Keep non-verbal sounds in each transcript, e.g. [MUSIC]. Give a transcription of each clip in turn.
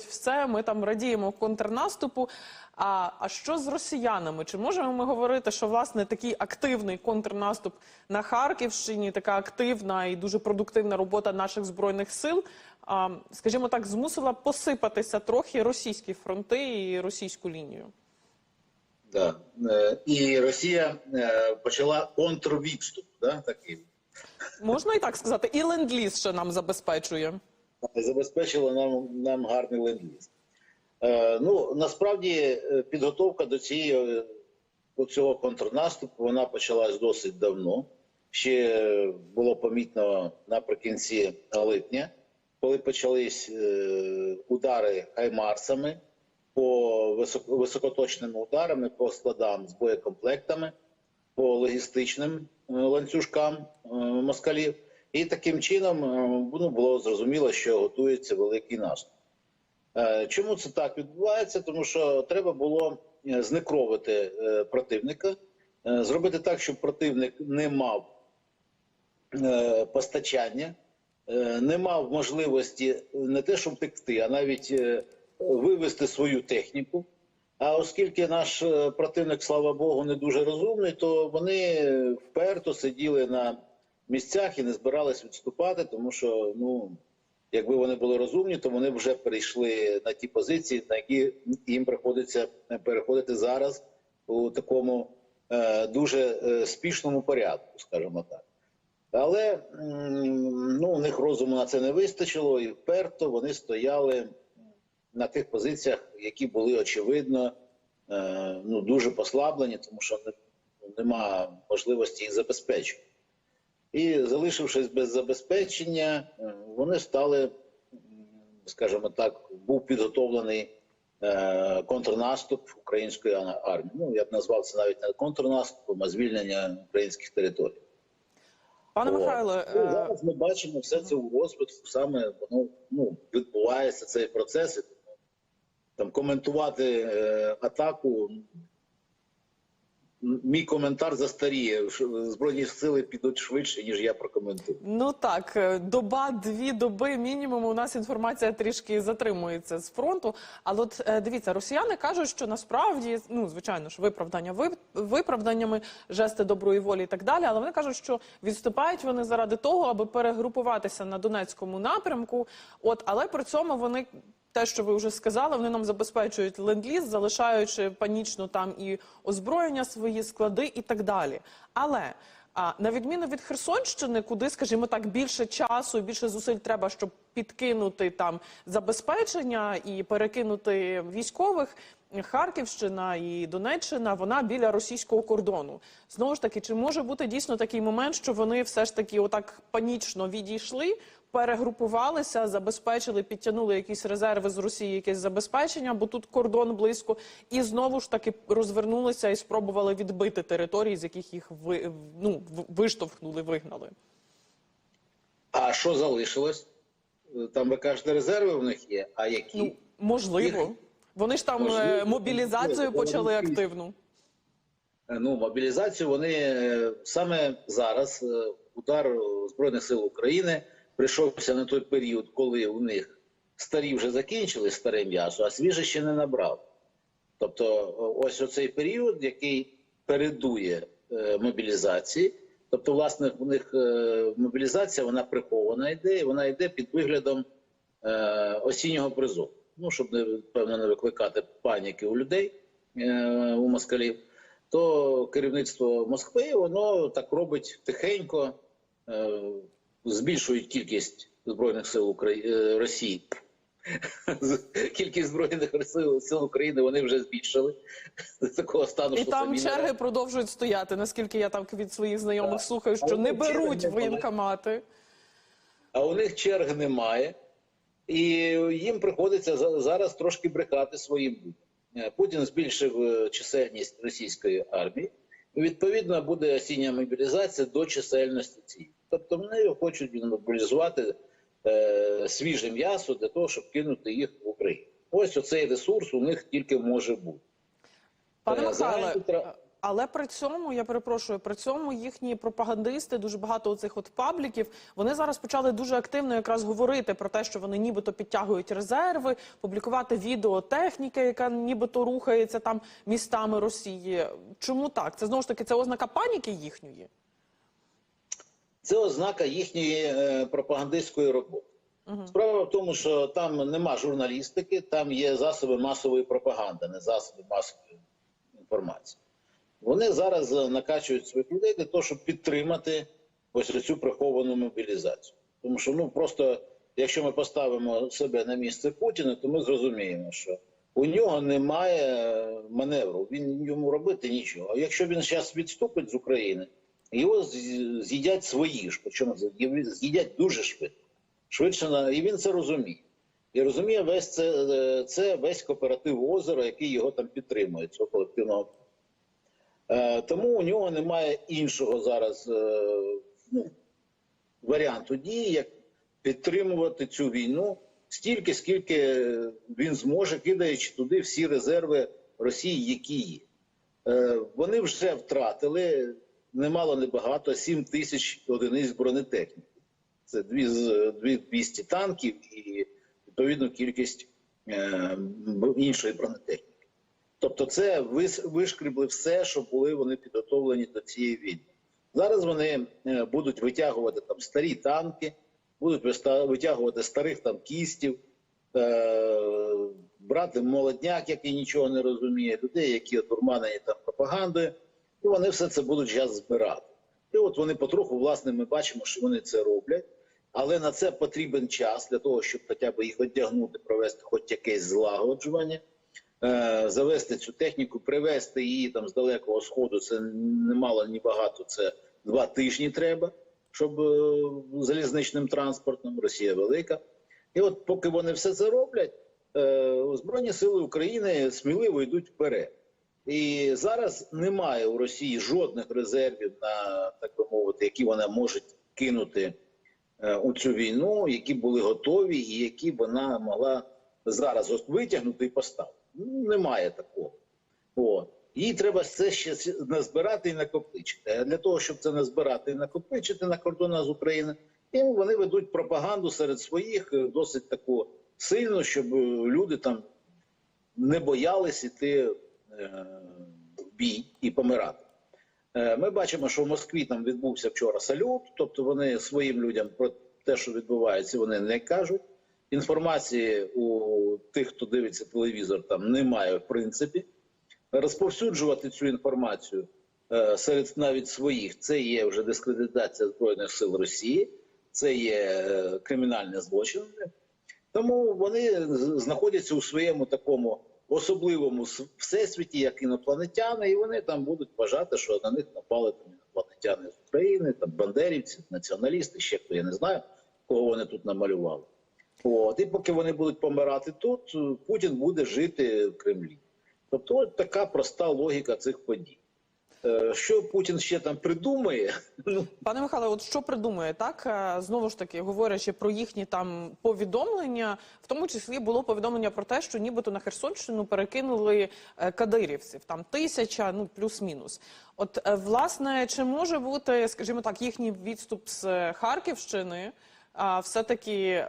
все, ми там радіємо контрнаступу. А, а що з росіянами? Чи можемо ми говорити, що власне такий активний контрнаступ на Харківщині, така активна і дуже продуктивна робота наших збройних сил, а, скажімо так, змусила посипатися трохи російські фронти і російську лінію? Да. Е, І Росія е, почала контрвідступ, да, такий. Можна і так сказати, і ленд-ліз ще нам забезпечує. Забезпечила нам, нам гарний ленд-ліз. Е, ну, насправді, е, підготовка до цієї до цього контрнаступу вона почалась досить давно. Ще було помітно наприкінці липня, коли почались е, удари хаймарсами по високо, високоточними ударами по складам з боєкомплектами, по логістичним е, ланцюжкам е, москалів. І таким чином е, ну, було зрозуміло, що готується великий наступ. Е, Чому це так відбувається? Тому що треба було е, знекровити противника, зробити так, щоб противник не мав постачання, не мав можливості не те, щоб втекти, а навіть вивести свою техніку. А оскільки наш противник, слава Богу, не дуже розумний, то вони вперто сиділи на місцях і не збирались відступати, тому що ну. Якби вони були розумні, то вони вже перейшли на ті позиції, на які їм приходиться переходити зараз у такому е, дуже е, спішному порядку, скажімо так. Але ну, у них розуму на це не вистачило, і вперто вони стояли на тих позиціях, які були очевидно е, ну, дуже послаблені, тому що нема можливості їх забезпечити. І залишившись без забезпечення, е, вони стали, скажімо так, був підготовлений е, контрнаступ української армії. Ну я б назвав це навіть не контрнаступом, а звільнення українських територій. Пане От. Михайле, Ну, е, зараз ми бачимо все це у розвитку. Саме воно ну відбувається цей процес. Там коментувати е, атаку. Мій коментар застаріє. Збройні сили підуть швидше, ніж я прокоментую. Ну так, е, доба, дві доби мінімум. У нас інформація трішки затримується з фронту. Але от е, дивіться, росіяни кажуть, що насправді, ну звичайно ж, виправдання ви- виправданнями, жести доброї волі і так далі. Але вони кажуть, що відступають вони заради того, аби перегрупуватися на Донецькому напрямку. От, але при цьому вони. Те, що ви вже сказали, вони нам забезпечують ленд-ліз, залишаючи панічно там і озброєння свої склади і так далі. Але а на відміну від Херсонщини, куди, скажімо так, більше часу, більше зусиль треба, щоб підкинути там забезпечення і перекинути військових. Харківщина і Донеччина, вона біля російського кордону. Знову ж таки, чи може бути дійсно такий момент, що вони все ж таки отак панічно відійшли, перегрупувалися, забезпечили, підтягнули якісь резерви з Росії, якесь забезпечення, бо тут кордон близько, і знову ж таки розвернулися і спробували відбити території, з яких їх ви ну виштовхнули, вигнали. А що залишилось? Там ви кажете, резерви в них є. А які? Ну можливо, Їх- вони ж там Можливо. е, мобілізацію Ну, почали активну. ну, мобілізацію вони е, саме зараз е, удар е, Збройних сил України прийшовся на той період, коли у них старі вже закінчили старе м'ясо, а свіже ще не набрав. Тобто, ось оцей період, який передує е, мобілізації. Тобто, власне, у них е, мобілізація вона прихована йде, і вона йде під виглядом е, осіннього призову. Ну, щоб не певно не викликати паніки у людей е, у москалів, то керівництво Москви воно так робить тихенько, е, збільшують кількість збройних сил Украї... е, Росії. [LAUGHS] Кількість збройних сил, України вони вже збільшили до такого стану, І що там самі не черги продовжують стояти. Наскільки я там від своїх знайомих слухаю, що Але не беруть воєнкомати. а у них черг немає, і їм приходиться за- зараз трошки брехати своїм людям. Е, Путін збільшив е, чисельність російської армії. і, Відповідно, буде осіння мобілізація до чисельності цієї. Тобто вони хочуть мобілізувати е, свіже м'ясо для того, щоб кинути їх в Україну. Ось оцей ресурс у них тільки може бути. Пане Е, Михайле, Але при цьому я перепрошую, при цьому їхні пропагандисти, дуже багато оцих от пабліків, вони зараз почали дуже активно якраз говорити про те, що вони нібито підтягують резерви, публікувати відео техніки, яка нібито рухається там містами Росії. Чому так? Це знову ж таки це ознака паніки їхньої. Це ознака їхньої е, пропагандистської роботи. Справа в тому, що там нема журналістики, там є засоби масової пропаганди, не засоби масової інформації. Вони зараз е, накачують своїх людей для того, щоб підтримати ось цю приховану мобілізацію. Тому що ну просто, якщо ми поставимо себе на місце Путіна, то ми зрозуміємо, що у нього немає е, маневру, він йому робити нічого. А якщо він зараз відступить з України, його з'їдять свої ж, причому з'їдять дуже швидко. Швидше і він це розуміє. І розуміє весь це, е, це весь кооператив озера, який його там підтримує, цього колективного. Е, тому у нього немає іншого зараз е, ну, варіанту дії, як підтримувати цю війну стільки, скільки він зможе, кидаючи туди всі резерви Росії, які є. Вони вже втратили немало небагато 7 тисяч одиниць бронетехніки. Це дві з- дві 200 танків і відповідну кількість е, іншої бронетехніки. Тобто, це вишкрібли все, що були вони підготовлені до цієї війни. Зараз вони е, будуть витягувати там старі танки, будуть витягувати старих танкістів, е, брати молодняк, який нічого не розуміє, людей, які одурманені там пропагандою, і вони все це будуть зараз збирати. І от вони потроху, власне, ми бачимо, що вони це роблять. Але на це потрібен час для того, щоб хоча б їх одягнути, провести хоч якесь злагоджування, е, завести цю техніку, привезти її там з далекого сходу. Це немало ні багато. Це два тижні треба, щоб е, залізничним транспортом. Росія велика. І от поки вони все це роблять, е, Збройні сили України сміливо йдуть вперед. І зараз немає у Росії жодних резервів на так би мовити, які вона може кинути е, у цю війну, які були готові, і які вона могла зараз витягнути і поставити. Ну, немає такого. От. Їй треба це ще назбирати і накопичити. Для того, щоб це назбирати і накопичити на кордонах з України, і вони ведуть пропаганду серед своїх е, досить таку сильну, щоб е, люди там не боялись іти бій і помирати. Е, Ми бачимо, що в Москві там відбувся вчора салют, тобто вони своїм людям про те, що відбувається, вони не кажуть. Інформації у тих, хто дивиться телевізор, там немає в принципі. Розповсюджувати цю інформацію е, серед навіть своїх це є вже дискредитація Збройних сил Росії, це є е, кримінальне злочин. Тому вони знаходяться у своєму такому особливому всесвіті, як інопланетяни, і вони там будуть вважати, що на них напали там інопланетяни з України, там бандерівці, націоналісти, ще хто я не знаю, кого вони тут намалювали. От і поки вони будуть помирати тут, е, Путін буде жити в Кремлі. Тобто, от така проста логіка цих подій. Е, Що Путін ще там придумає? [LAUGHS] Ну Пане Михайле, от що придумує так? Е, Знову ж таки, говорячи про їхні там повідомлення, в тому числі було повідомлення про те, що нібито на Херсонщину перекинули е, кадирівців, там тисяча, ну плюс-мінус. От власне, чи може бути, скажімо так, їхній відступ з Харківщини, а все таки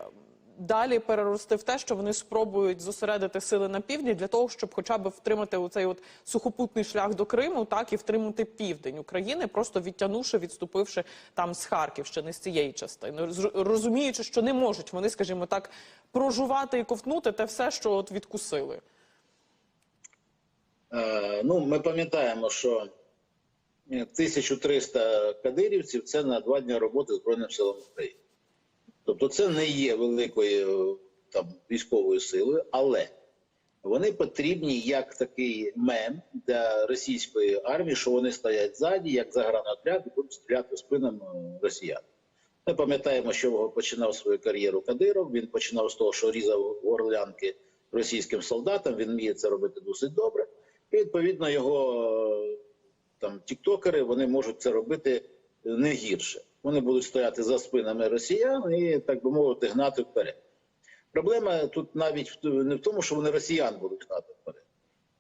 далі перерости в те, що вони спробують зосередити сили на півдні для того, щоб хоча б втримати оцей от сухопутний шлях до Криму, так і втримати південь України, просто відтягнувши, відступивши там з Харківщини, з цієї частини, Роз- розуміючи, що не можуть вони, скажімо так, прожувати і ковтнути те все, що от відкусили. Е, ну, ми пам'ятаємо, що 1300 кадирівців це на два дні роботи Збройним силам України. Тобто це не є великою е, там, військовою силою, але вони потрібні як такий мем для російської армії, що вони стоять ззаді, як загранотряд, і будуть стріляти спинами росіян. Ми пам'ятаємо, що починав свою кар'єру Кадиров. Він починав з того, що різав горлянки російським солдатам. Він вміє це робити досить добре. І відповідно його е, там тіктокери вони можуть це робити не гірше. Вони будуть стояти за спинами росіян і, так би мовити, гнати вперед. Проблема тут навіть не в тому, що вони росіян будуть гнати вперед.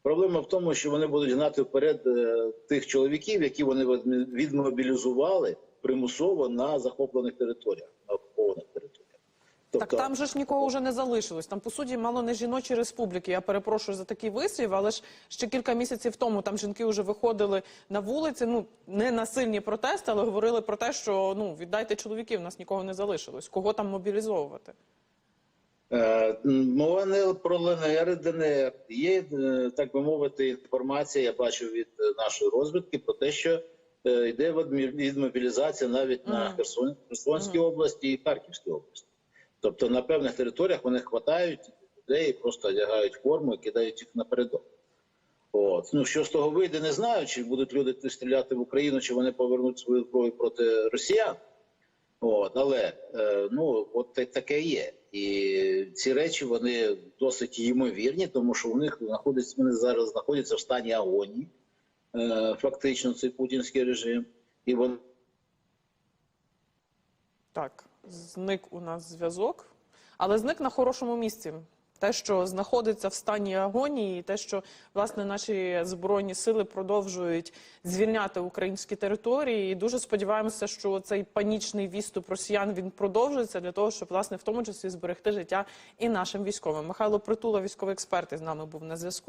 Проблема в тому, що вони будуть гнати вперед е, тих чоловіків, які вони відмобілізували примусово на захоплених територіях, на окупованих територіях. Так там же ж нікого вже не залишилось. Там по суті мало не жіночі республіки. Я перепрошую за такий вислів, але ж ще кілька місяців тому там жінки вже виходили на вулиці. Ну не на сильні протести, але говорили про те, що ну віддайте чоловіків, у нас нікого не залишилось. Кого там мобілізовувати? Е, Мова не про ЛНР ДНР. Є, е, так би мовити, інформація, я бачу від нашої розвідки про те, що е, йде відмобілізація навіть на Мгм. Херсон, Херсонській області і Харківській області. Тобто на певних територіях вони хватають людей, просто одягають форму і кидають їх напередок. От. Ну, що з того вийде, не знаю, чи будуть люди стріляти в Україну, чи вони повернуть свою зброю проти росіян. От, але е, ну от та- таке є. І ці речі вони досить ймовірні, тому що у них знаходиться вони зараз знаходяться в стані агонії, е, фактично, цей путінський режим. І вони Так, зник у нас зв'язок, але зник на хорошому місці. Те, що знаходиться в стані агонії, те, що власне наші збройні сили продовжують звільняти українські території, і дуже сподіваємося, що цей панічний відступ росіян він продовжується для того, щоб власне в тому числі зберегти життя і нашим військовим. Михайло Притула, військовий експерт, із нами був на зв'язку.